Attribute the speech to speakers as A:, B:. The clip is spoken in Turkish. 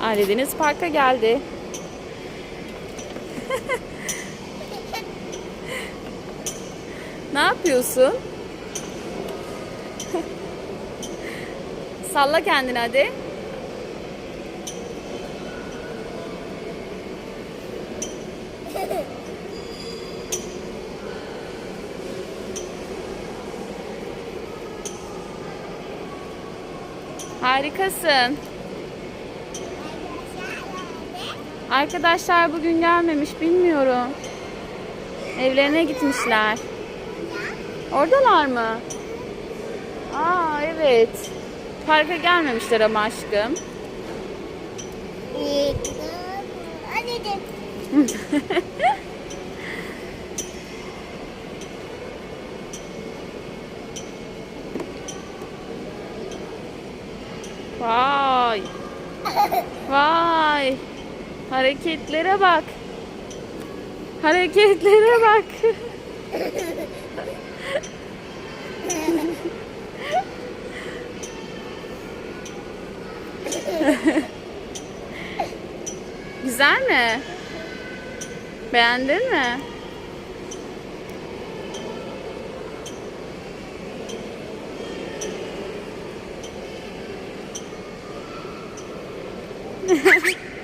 A: Aile Deniz Park'a geldi. ne yapıyorsun? Salla kendini hadi. Harikasın. Arkadaşlar bugün gelmemiş bilmiyorum. Evlerine gitmişler. Oradalar mı? Aa evet. Parka gelmemişler ama aşkım. Vay. Vay. Hareketlere bak. Hareketlere bak. Güzel mi? Beğendin mi?